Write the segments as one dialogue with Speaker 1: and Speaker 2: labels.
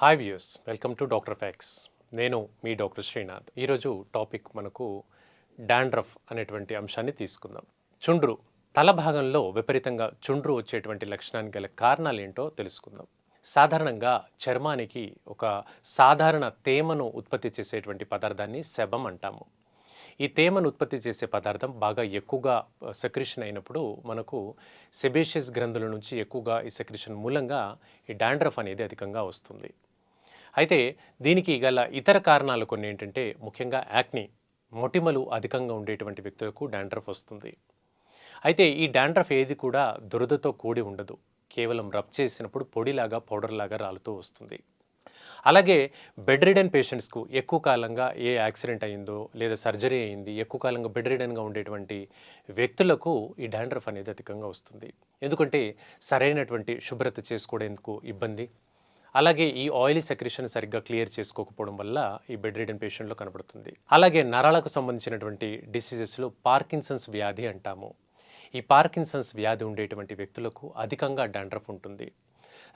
Speaker 1: Hi views welcome to doctor facts నేను మీ doctor Srinath ఈరోజు టాపిక్ మనకు డాండ్రఫ్ అనేటువంటి అంశాన్ని తీసుకుందాం. చుండ్రు తల భాగంలో విపరీతంగా చుండ్రు వచ్చేటువంటి లక్షణానికి గల కారణాలు ఏంటో తెలుసుకుందాం. సాధారణంగా చర్మానికి ఒక సాధారణ తేమను ఉత్పత్తి చేసేటువంటి పదార్థాన్ని శబం అంటాము. ఈ తేమను ఉత్పత్తి చేసే పదార్థం బాగా ఎక్కువగా సెక్రిషన్ అయినప్పుడు మనకు సెబేషియస్ గ్రంథుల నుంచి ఎక్కువగా ఈ సెక్రిషన్ మూలంగా ఈ డాండ్రఫ్ అనేది అధికంగా వస్తుంది. అయితే దీనికి గల ఇతర కారణాలు కొన్ని ఏంటంటే ముఖ్యంగా యాక్ని మొటిమలు అధికంగా ఉండేటువంటి వ్యక్తులకు డాండ్రఫ్ వస్తుంది. అయితే ఈ డాండ్రఫ్ ఏది కూడా దురదతో కూడి ఉండదు. కేవలం రబ్ చేసినప్పుడు పొడిలాగా పౌడర్లాగా రాలుతూ వస్తుంది. అలాగే బెడ్ రిడన్ పేషెంట్స్కు ఎక్కువ కాలంగా ఏ యాక్సిడెంట్ అయిందో లేదా సర్జరీ అయింది ఎక్కువ కాలంగా బెడ్ రిడన్గా ఉండేటువంటి వ్యక్తులకు ఈ డాండ్రఫ్ అనేది అధికంగా వస్తుంది. ఎందుకంటే సరైనటువంటి శుభ్రత చేసుకోవడానికి ఇబ్బంది? అలాగే ఈ ఆయిలీ సెక్రిషన్ సరిగ్గా క్లియర్ చేసుకోకపోవడం వల్ల ఈ బెడ్ రిడన్ పేషెంట్లో కనబడుతుంది. అలాగే నరాలకు సంబంధించినటువంటి డిసీజెస్లో పార్కిన్సన్స్ వ్యాధి అంటాము. ఈ పార్కిన్సన్స్ వ్యాధి ఉండేటువంటి వ్యక్తులకు అధికంగా డాండ్రఫ్ ఉంటుంది.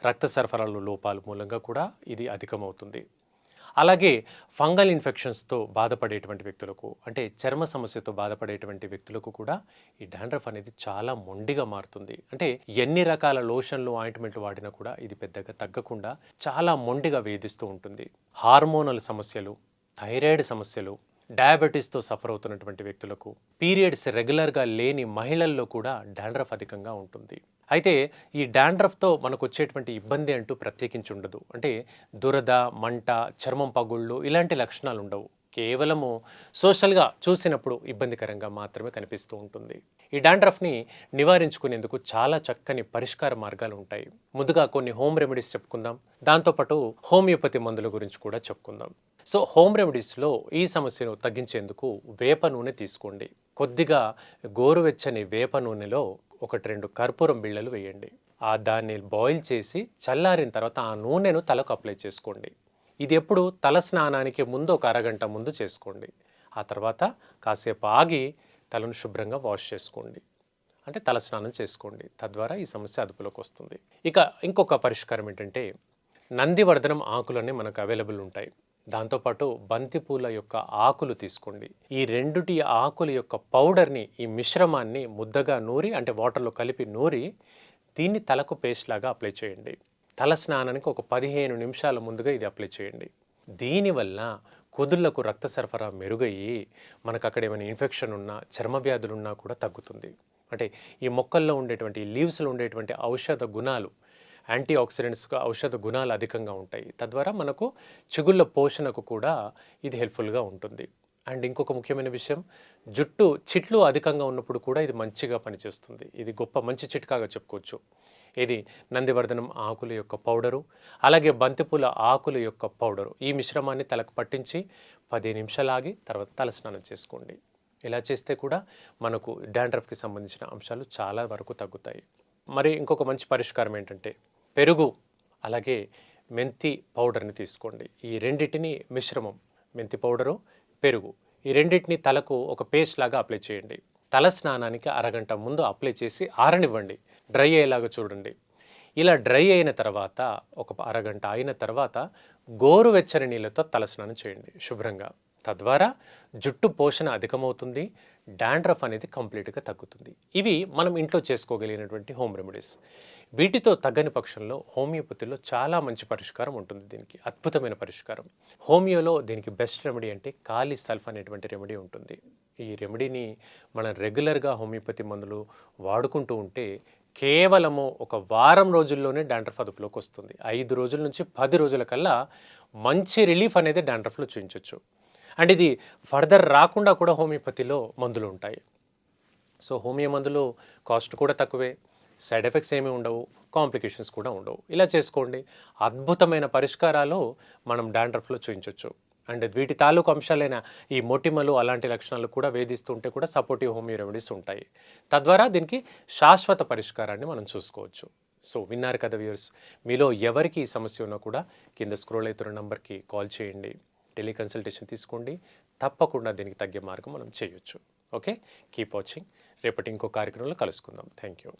Speaker 1: రక్త సరఫరాలో లోపాల మూలంగా కూడా ఇది అధికమవుతుంది. అలాగే ఫంగల్ ఇన్ఫెక్షన్స్తో బాధపడేటువంటి వ్యక్తులకు అంటే చర్మ సమస్యతో బాధపడేటువంటి వ్యక్తులకు కూడా ఈ డాండ్రఫ్ అనేది చాలా మొండిగా మారుతుంది. అంటే ఎన్ని రకాల లోషన్లు ఆయింట్మెంట్లు వాడినా కూడా ఇది పెద్దగా తగ్గకుండా చాలా మొండిగా వేధిస్తూ ఉంటుంది. హార్మోనల్ సమస్యలు థైరాయిడ్ సమస్యలు డయాబెటీస్తో సఫర్ అవుతున్నటువంటి వ్యక్తులకు పీరియడ్స్ రెగ్యులర్గా లేని మహిళల్లో కూడా డాండ్రఫ్ అధికంగా ఉంటుంది. అయితే ఈ డాండ్రఫ్తో మనకు వచ్చేటువంటి ఇబ్బంది అంటూ ప్రత్యేకించి ఉండదు. అంటే దురద మంట చర్మం పగుళ్ళు ఇలాంటి లక్షణాలు ఉండవు కేవలము సోషల్గా చూసినప్పుడు ఇబ్బందికరంగా మాత్రమే కనిపిస్తూ ఉంటుంది. ఈ డాండ్రఫ్ని నివారించుకునేందుకు చాలా చక్కని పరిష్కార మార్గాలు ఉంటాయి. ముందుగా కొన్ని హోమ్ రెమెడీస్ చెప్పుకుందాం. దాంతోపాటు హోమియోపతి మందుల గురించి కూడా చెప్పుకుందాం. సో హోమ్ రెమెడీస్లో ఈ సమస్యను తగ్గించేందుకు వేప నూనె తీసుకోండి. కొద్దిగా గోరువెచ్చని వేప నూనెలో ఒకటి రెండు కర్పూరం బిళ్ళలు వేయండి. ఆ దాన్ని బాయిల్ చేసి చల్లారిన తర్వాత ఆ నూనెను తలకు అప్లై చేసుకోండి. ఇది ఎప్పుడు? తల స్నానానికి ముందు ఒక అరగంట ముందు చేసుకోండి. ఆ తర్వాత కాసేపు ఆగి తలను శుభ్రంగా వాష్ చేసుకోండి. అంటే తల స్నానం చేసుకోండి. తద్వారా ఈ సమస్య అదుపులోకి వస్తుంది. ఇక ఇంకొక పరిష్కారం ఏంటంటే నందివర్ధనం ఆకులన్నీ మనకు అవైలబుల్ ఉంటాయి. దాంతోపాటు బంతిపూల యొక్క ఆకులు తీసుకోండి. ఈ రెండుటి ఆకుల యొక్క పౌడర్ని ఈ మిశ్రమాన్ని ముద్దగా నూరి అంటే వాటర్లో కలిపి నూరి దీన్ని తలకు పేస్ట్ లాగా అప్లై చేయండి. తల స్నానానికి ఒక పదిహేను నిమిషాల ముందుగా ఇది అప్లై చేయండి. దీనివల్ల కుదుళ్ళకు రక్త సరఫరా మెరుగయ్యి మనకు అక్కడ ఏమైనా ఇన్ఫెక్షన్ ఉన్నా చర్మ వ్యాధులున్నా కూడా తగ్గుతుంది. అంటే ఈ మొక్కల్లో ఉండేటువంటి లీవ్స్లో ఉండేటువంటి ఔషధ గుణాలు యాంటీ ఆక్సిడెంట్స్గా ఔషధ గుణాలు అధికంగా ఉంటాయి. తద్వారా మనకు చిగుళ్ళ పోషణకు కూడా ఇది హెల్ప్ఫుల్గా ఉంటుంది. అండ్ ఇంకొక ముఖ్యమైన విషయం జుట్టు చిట్లు అధికంగా ఉన్నప్పుడు కూడా ఇది మంచిగా పనిచేస్తుంది. ఇది గొప్ప మంచి చిట్కాగా చెప్పుకోవచ్చు. ఇది నందివర్ధనం ఆకుల యొక్క పౌడరు అలాగే బంతిపూల ఆకుల యొక్క పౌడరు. ఈ మిశ్రమాన్ని తలకు పట్టించి పది నిమిషాలు ఆగి తర్వాత తలస్నానం చేసుకోండి. ఇలా చేస్తే కూడా మనకు డాండ్రఫ్కి సంబంధించిన అంశాలు చాలా వరకు తగ్గుతాయి. మరి ఇంకొక మంచి పరిష్కారం ఏంటంటే పెరుగు అలాగే మెంతి పౌడర్ని తీసుకోండి. ఈ రెండింటిని మిశ్రమం మెంతి పౌడరు పెరుగు. ఈ రెండింటిని తలకు ఒక పేస్ట్ లాగా అప్లై చేయండి. తల స్నానానికి అరగంట ముందు అప్లై చేసి ఆరనివ్వండి. డ్రై అయ్యేలాగా చూడండి. ఇలా డ్రై అయిన తర్వాత ఒక అరగంట అయిన తర్వాత గోరువెచ్చని నీళ్ళతో తలస్నానం చేయండి శుభ్రంగా. తద్వారా జుట్టు పోషణ అధికమవుతుంది డాండ్రఫ్ అనేది కంప్లీట్గా తగ్గుతుంది. ఇవి మనం ఇంట్లో చేసుకోగలిగినటువంటి హోమ్ రెమెడీస్. వీటితో తగ్గని పక్షంలో హోమియోపతిలో చాలా మంచి పరిష్కారం ఉంటుంది దీనికి అద్భుతమైన పరిష్కారం. హోమియోలో దీనికి బెస్ట్ రెమెడీ అంటే కాలి సల్ఫ్ అనేటువంటి రెమెడీ ఉంటుంది. ఈ రెమెడీని మనం రెగ్యులర్గా హోమియోపతి మందులు వాడుకుంటూ ఉంటే కేవలము ఒక వారం రోజుల్లోనే డాండ్రఫ్ అదుపులోకి వస్తుంది. ఐదు రోజుల నుంచి పది రోజుల కల్లా మంచి రిలీఫ్ అనేది డాండ్రఫ్లో చూపించవచ్చు అండ్ ఇది ఫర్దర్ రాకుండా కూడా హోమియోపతిలో మందులు ఉంటాయి. సో హోమియో మందులు కాస్ట్ కూడా తక్కువే సైడ్ ఎఫెక్ట్స్ ఏమీ ఉండవు కాంప్లికేషన్స్ కూడా ఉండవు. ఇలా చేసుకోండి. అద్భుతమైన పరిష్కారాలు మనం డాండ్రఫ్లో చూపించవచ్చు అండ్ వీటి తాలూకు అంశాలైన ఈ మొటిమలు అలాంటి లక్షణాలు కూడా వేధిస్తుంటే కూడా సపోర్టివ్ హోమియో రెమెడీస్ ఉంటాయి. తద్వారా దీనికి శాశ్వత పరిష్కారాన్ని మనం చూసుకోవచ్చు. సో విన్నారు కదా వ్యూర్స్ మీలో ఎవరికి ఈ సమస్య ఉన్నా కూడా కింద స్క్రోల్ అవుతున్న నంబర్కి కాల్ చేయండి. టెలికన్సల్టేషన్ తీసుకోండి. తప్పకుండా దీనికి తగ్గే మార్గం మనం చేయొచ్చు. ఓకే కీప్ వాచింగ్ రేపటి ఇంకో కార్యక్రమంలో కలుసుకుందాం. Thank you